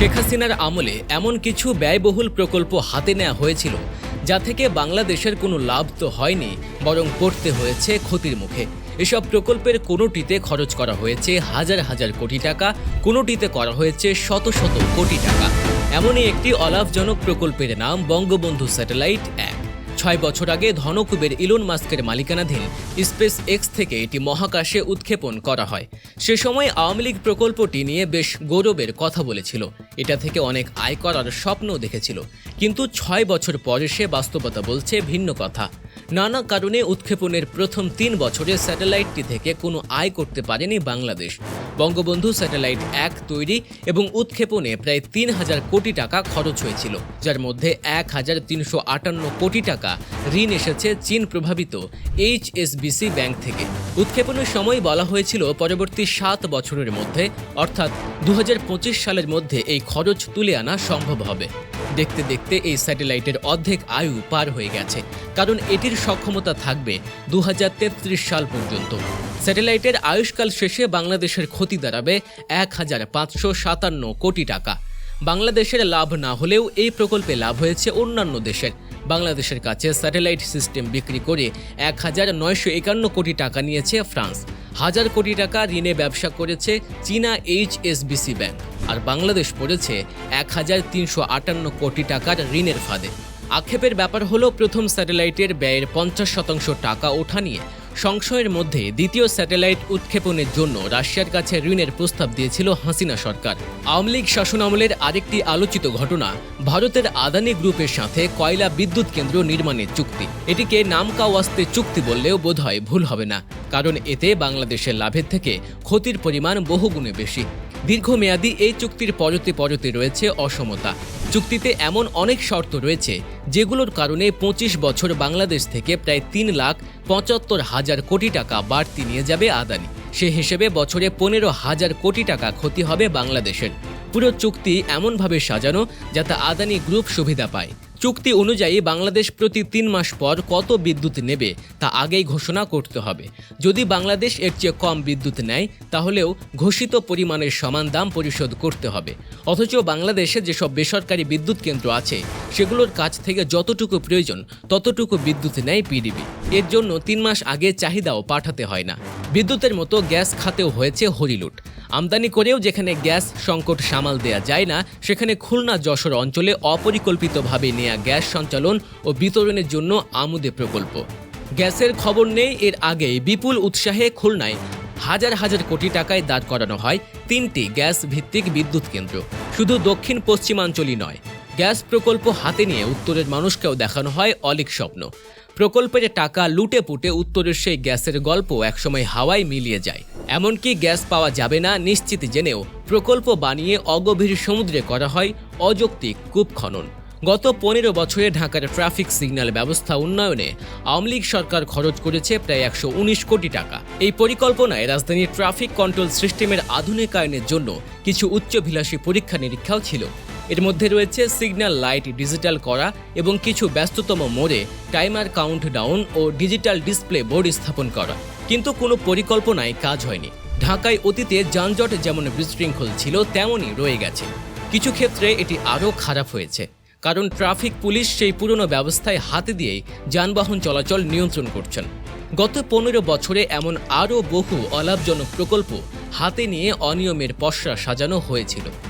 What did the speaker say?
শেখ হাসিনার আমলে এমন কিছু ব্যয়বহুল প্রকল্প হাতে নেওয়া হয়েছিল, যা থেকে বাংলাদেশের কোনো লাভ তো হয়নি, বরং পড়তে হয়েছে ক্ষতির মুখে। এসব প্রকল্পের কোনোটিতে খরচ করা হয়েছে হাজার হাজার কোটি টাকা, কোনোটিতে করা হয়েছে শত শত কোটি টাকা। এমনই একটি অলাভজনক প্রকল্পের নাম বঙ্গবন্ধু স্যাটেলাইট এক। ছয় বছর আগে ধনকুবের ইলন মাস্কের মালিকানাধীন স্পেস এক্স থেকে এটি মহাকাশে উৎক্ষেপণ করা হয়। সে সময় আওয়ামী লীগ প্রকল্পটি নিয়ে বেশ গৌরবের কথা বলেছিল। এটা থেকে অনেক আয় করার স্বপ্নও দেখেছিল। কিন্তু ছয় বছর পরে সে বাস্তবতা বলছে ভিন্ন কথা। নানা কারণে উৎক্ষেপণের প্রথম তিন বছরে স্যাটেলাইটটি থেকে কোনো আয় করতে পারেনি বাংলাদেশ। বঙ্গবন্ধু স্যাটেলাইট এক তৈরি এবং উৎক্ষেপণে প্রায় তিন হাজার কোটি টাকা খরচ হয়েছিল, যার মধ্যে এক হাজার তিনশো আটান্ন কোটি টাকা ঋণ এসেছে চীন প্রভাবিত এইচএসবিসি ব্যাংক থেকে। উৎক্ষেপণের সময় বলা হয়েছিল পরবর্তী সাত বছরের মধ্যে, অর্থাৎ দু সালের মধ্যে এই খরচ তুলে আনা সম্ভব হবে। দেখতে দেখতে এই স্যাটেলাইটের অর্ধেক আয়ু পার হয়ে গেছে, কারণ এটির সক্ষমতা থাকবে দু হাজার তেত্রিশ সাল পর্যন্ত। স্যাটেলাইটের আয়ুষ্কাল শেষে বাংলাদেশের ক্ষতি দাঁড়াবে এক হাজার পাঁচশো সাতান্ন কোটি টাকা। বাংলাদেশের লাভ না হলেও এই প্রকল্পে লাভ হয়েছে অন্যান্য দেশের। বাংলাদেশের কাছে স্যাটেলাইট সিস্টেম বিক্রি করে এক হাজার নয়শো একান্ন কোটি টাকা নিয়েছে ফ্রান্স। হাজার কোটি টাকা ঋণে ব্যবসা করেছে চীনা এইচএসবিসি ব্যাংক। আর বাংলাদেশ পড়েছে এক হাজার তিনশো আটান্ন কোটি টাকার ঋণের ফাঁদে। আক্ষেপের ব্যাপার হলো, প্রথম স্যাটেলাইটের ব্যয়ের পঞ্চাশ শতাংশ টাকা ওঠা নিয়ে সংশয়ের মধ্যে দ্বিতীয় স্যাটেলাইট উৎক্ষেপণের জন্য রাশিয়ার কাছে ঋণের প্রস্তাব দিয়েছিল হাসিনা সরকার। আওয়ামী লীগ শাসনামলের আরেকটি আলোচিত ঘটনা, ভারতের আদানি গ্রুপের সাথে কয়লা বিদ্যুৎ কেন্দ্র নির্মাণের চুক্তি। এটিকে নামকাওয়াস্তে চুক্তি বললেও বোধহয় ভুল হবে না, কারণ এতে বাংলাদেশের লাভের থেকে ক্ষতির পরিমাণ বহুগুণে বেশি। দীর্ঘমেয়াদী এই চুক্তির পরতে পরতে রয়েছে অসমতা। চুক্তিতে এমন অনেক শর্ত রয়েছে, যেগুলোর কারণে পঁচিশ বছর বাংলাদেশ থেকে প্রায় তিন লাখ পঁচাত্তর হাজার কোটি টাকা বাড়তি নিয়ে যাবে আদানি। সে হিসেবে বছরে পনেরো হাজার কোটি টাকা ক্ষতি হবে বাংলাদেশের। পুরো চুক্তি এমনভাবে সাজানো যাতে আদানি গ্রুপ সুবিধা পায়। চুক্তি অনুযায়ী বাংলাদেশ প্রতি তিন মাস পর কত বিদ্যুৎ নেবে তা আগেই ঘোষণা করতে হবে। যদি বাংলাদেশ এর চেয়ে কম বিদ্যুৎ নেয়, তাহলেও ঘোষিত পরিমাণের সমান দাম পরিশোধ করতে হবে। অথচ বাংলাদেশে যেসব বেসরকারি বিদ্যুৎ কেন্দ্র আছে, সেগুলোর কাছ থেকে যতটুকু প্রয়োজন, ততটুকু বিদ্যুৎ নেয় পিডিবি। এর জন্য তিন মাস আগে চাহিদাও পাঠাতে হয় না। বিদ্যুতের মতো গ্যাস খাতেও হয়েছে হরিলুট। আমদানি করেও যেখানে গ্যাস সংকট সামাল দেয়া যায় না, সেখানে খুলনা যশোর অঞ্চলে অপরিকল্পিতভাবে নেয়া গ্যাস সঞ্চালন ও বিতরণের জন্য আমুদে প্রকল্প। গ্যাসের খবর নেই, এর আগেই বিপুল উৎসাহে খুলনায় হাজার হাজার কোটি টাকায় দাঁড় করানো হয় তিনটি গ্যাস ভিত্তিক বিদ্যুৎ কেন্দ্র। শুধু দক্ষিণ পশ্চিমাঞ্চলই নয় গ্যাস প্রকল্প হাতে নিয়ে উত্তরের মানুষকেও দেখানো হয় অলিক স্বপ্ন। প্রকল্পের টাকা লুটে পুটে উত্তরের সেই গ্যাসের গল্প একসময় হাওয়ায় মিলিয়ে যায়। এমনকি গ্যাস পাওয়া যাবে না নিশ্চিত জেনেও প্রকল্প বানিয়ে অগভীর সমুদ্রে করা হয় অযৌক্তিক কূপ খনন। গত পনেরো বছরে ঢাকার ট্রাফিক সিগন্যাল ব্যবস্থা উন্নয়নে আওয়ামী লীগ সরকার খরচ করেছে প্রায় একশো উনিশ কোটি টাকা। এই পরিকল্পনায় রাজধানীর ট্রাফিক কন্ট্রোল সিস্টেমের আধুনিকায়নের জন্য কিছু উচ্চভিলাষী পরীক্ষা নিরীক্ষাও ছিল। এর মধ্যে রয়েছে সিগন্যাল লাইট ডিজিটাল করা এবং কিছু ব্যস্ততম মোড়ে টাইমার কাউন্ট ডাউন ও ডিজিটাল ডিসপ্লে বোর্ড স্থাপন করা। কিন্তু কোনো পরিকল্পনায় কাজ হয়নি। ঢাকায় অতীতে যানজট যেমন বিশৃঙ্খল ছিল, তেমনই রয়ে গেছে। কিছু ক্ষেত্রে এটি আরও খারাপ হয়েছে। কারণ ট্রাফিক পুলিশ সেই পুরনো ব্যবস্থায় হাতে দিয়েই যানবাহন চলাচল নিয়ন্ত্রণ করছেন। গত পনেরো বছরে এমন আরও বহু অলাভজনক প্রকল্প হাতে নিয়ে অনিয়মের পসরা সাজানো হয়েছিল।